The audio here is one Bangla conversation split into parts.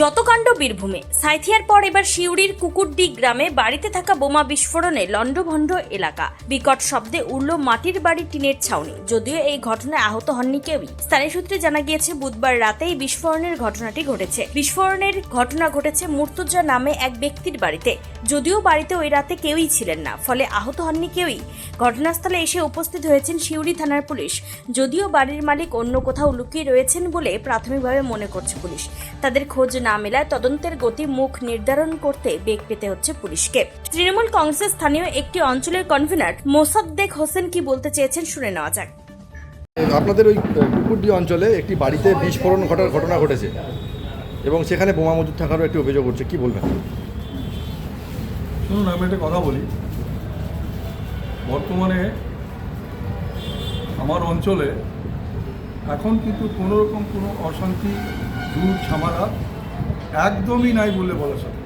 যত কাণ্ড বীরভূমে, সাইথিয়ার পর এবার শিউরির কুকুরডি গ্রামে বাড়িতে থাকা বোমা বিস্ফোরণে লণ্ডভণ্ড এলাকা। বিকট শব্দে উড়ল মাটির বাড়ি টিনের ছাউনি, যদিও এই ঘটনায় আহত হননি কেউই। স্থানীয় সূত্রে জানা গিয়েছে, বুধবার রাতেই বিস্ফোরণের ঘটনাটি ঘটেছে। বিস্ফোরণের ঘটনা ঘটেছে মুর্তুজা নামে এক ব্যক্তির বাড়িতে, যদিও বাড়িতে ওই রাতে কেউই ছিলেন না, ফলে আহত হননি কেউই। ঘটনাস্থলে এসে উপস্থিত হয়েছেন শিউরি থানার পুলিশ, যদিও বাড়ির মালিক অন্য কোথাও লুকিয়ে রয়েছেন বলে প্রাথমিকভাবে মনে করছে পুলিশ। তাদের খোঁজ না মেলায় তদন্তের গতি মুখ নির্ধারণ করতে বেগ পেতে হচ্ছে পুলিশকে। তৃণমূল কংগ্রেসের স্থানীয় একটি অঞ্চলের কনভেনার মোসাদ্দেক হোসেন কি বলতে চেয়েছেন শুনে নেওয়া যাক। আপনাদের ওই কুকুরডি অঞ্চলে একটি বাড়িতে বিস্ফোরণ ঘটার ঘটনা ঘটেছে এবং সেখানে বোমা মজুদ থাকারও একটি অভিযোগ উঠছে কি বলবেন? শুনুন আমি একটা কথা বলি। বর্তমানে আমার অঞ্চলে এখন কিন্তু কোনো রকম কোনো অশান্তি দূর ঝামেলা একদমই নাই বললে বলা চলে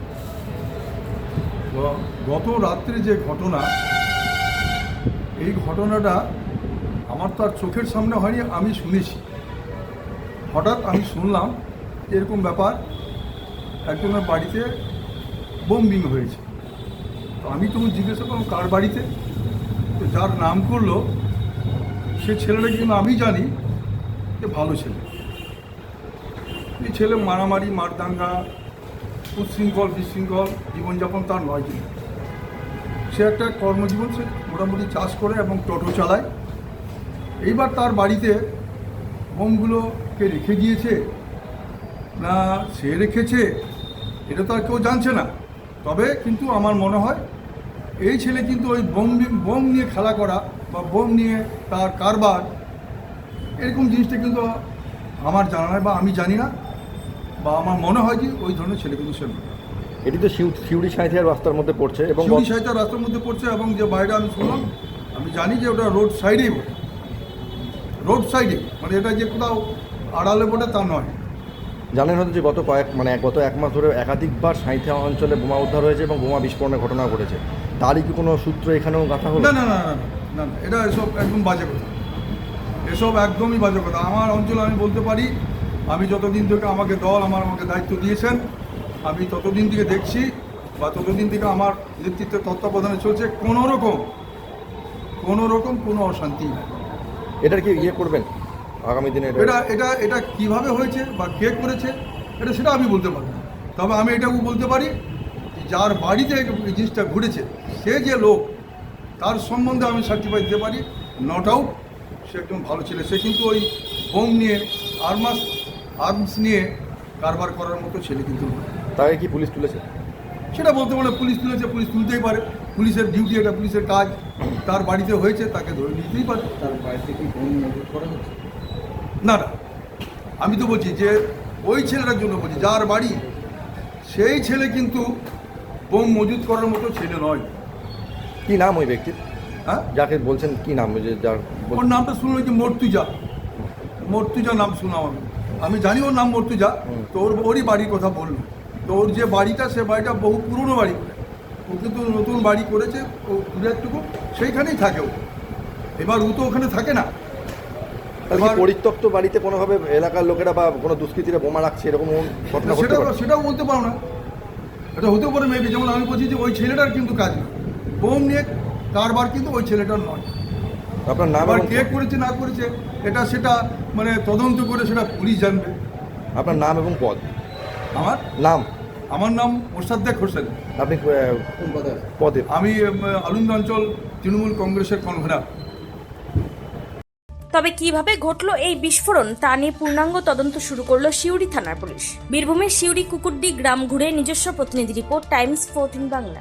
গত রাত্রে যে ঘটনা, এই ঘটনাটা আমার তো আর চোখের সামনে হয়নি, আমি শুনেছি। হঠাৎ আমি শুনলাম, এরকম ব্যাপার, একজনের বাড়িতে বোম্বিং হয়েছে। তো আমি তখন জিজ্ঞাসা করলাম, কার বাড়িতে? তো যার নাম করল, সে ছেলেটা কিন্তু আমি জানি যে ভালো ছেলে। এই ছেলে মারামারি, মারদাঙ্গা উচ্ছৃঙ্খল বিশৃঙ্খল, জীবনযাপন তার নয় কিন্তু। সে একটা কর্মজীবন সে মোটামুটি চাষ করে এবং টোটো চালায়। এইবার তার বাড়িতে বোমগুলোকে রেখে দিয়েছে। না সে রেখেছে, এটা তো আর কেউ জানছে না। তবে কিন্তু আমার মনে হয়, এই ছেলে কিন্তু ওই বোম বোম নিয়ে খেলা করা বা বোম নিয়ে তার কারবার, এরকম জিনিসটা কিন্তু আমার জানা নয় বা আমি জানি না। বা আমার মনে হয় যে ওই ধরনের ছেলে কিন্তু সে নয়। এটি তো শিউ- শিউড়ি সাঁথিয়ার রাস্তার মধ্যে পড়ছে এবং শিউরি সাহিত্য রাস্তার মধ্যে পড়ছে এবং যে বাড়িটা আমি শুনলাম আমি জানি যে ওটা রোড সাইডেই বটে। রোড সাইডে মানে এটা যে কোথাও আড়ালে বটে তা নয়। জানেন হয়তো যে গত কয়েক মানে গত এক মাস ধরে একাধিকবার সাঁথিয়া অঞ্চলে বোমা উদ্ধার হয়েছে এবং বোমা বিস্ফোরণের ঘটনা ঘটেছে। তারই কি কোনো সূত্র এখানেও গাঁথা হলো? না না না না না এটা এসব একদম বাজে কথা। এসব একদমই বাজে কথা। আমার অঞ্চলে আমি বলতে পারি আমি যতদিন থেকে আমাকে দল আমার আমাকে দায়িত্ব দিয়েছেন আমি ততদিন থেকে দেখছি বা ততদিন থেকে আমার নেতৃত্বে তত্ত্বাবধানে চলছে কোনো রকম কোনো রকম কোনো অশান্তি নাই। এটার কি ইয়ে করবেন? আগামী দিনে এটা- এটা এটা কীভাবে হয়েছে বা কে করেছে এটা সেটা আমি বলতে পারব না। তবে আমি এটাও বলতে পারি যে যার বাড়িতে এই জিনিসটা ঘুরেছে সে যে লোক তার সম্বন্ধে আমি সার্টিফাই দিতে পারি নট আউট সে একজন ভালো ছেলে। সে কিন্তু ওই বোম নিয়ে আর্মাস আর্মস নিয়ে কারবার করার মতো ছেলে কিন্তু। তাকে কি পুলিশ তুলেছে? সেটা বলতে পারে পুলিশ তুলেছে পুলিশ তুলতেই পারে। পুলিশের ডিউটি এটা পুলিশের কাজ। তার বাড়িতে হয়েছে তাকে ধরে নিতেই পারে। তার বাড়িতে কি মজুত করা হচ্ছে? না না। আমি তো বলছি যে ওই ছেলেটার জন্য বলছি যার বাড়ি সেই ছেলে কিন্তু বোম মজুত করার মতো ছেলে নয়। কি নাম ওই ব্যক্তির? হ্যাঁ? যাকে বলছেন কি নাম ওই যে যার ওর নামটা শুনলো যে মর্তুজা। মর্তুজা নাম শুনলাম আমি। আমি জানি ওর নাম মর্তুজা। তো ওর ওরই বাড়ির কথা বলল। তো ওর যে বাড়িটা সে বাড়িটা বহু পুরনো বাড়ি। ও কিন্তু নতুন বাড়ি করেছে ও দূরে একটুকু সেইখানেই থাকে ও। এবার ও তো ওখানে থাকে না। এবার- পরিত্যক্ত বাড়িতে কোনোভাবে এলাকার লোকেরা বা কোনো দুষ্কৃতীরা বোমা রাখছে এরকম ঘটনা সেটা সেটাও বলতে পারো না। এটা হতেও পারে মেবি যেমন আমি বলছি যে ওই ছেলেটার কিন্তু কাজ না। বোম নিয়ে কারবার কিন্তু ওই ছেলেটার নয়। আপনার নাম আবার কে করেছে না করেছে এটা সেটা মানে তদন্ত করে সেটা পুলিশ জানবে। আপনার নাম এবং পদ। আমার? নাম। আমার নাম মোসাদ্দেক হোসেন। আপনি পদে। আমি আলুন্দ অঞ্চল তৃণমূল কংগ্রেসের কনভেনার তবে কীভাবে ঘটলো এই বিস্ফোরণ তা নিয়ে পূর্ণাঙ্গ তদন্ত শুরু করল শিউরি থানার পুলিশ। বীরভূমের শিউরি কুকুরডি গ্রাম ঘুরে নিজস্ব প্রতিনিধি রিপোর্ট টাইমস ফোরটিন বাংলা।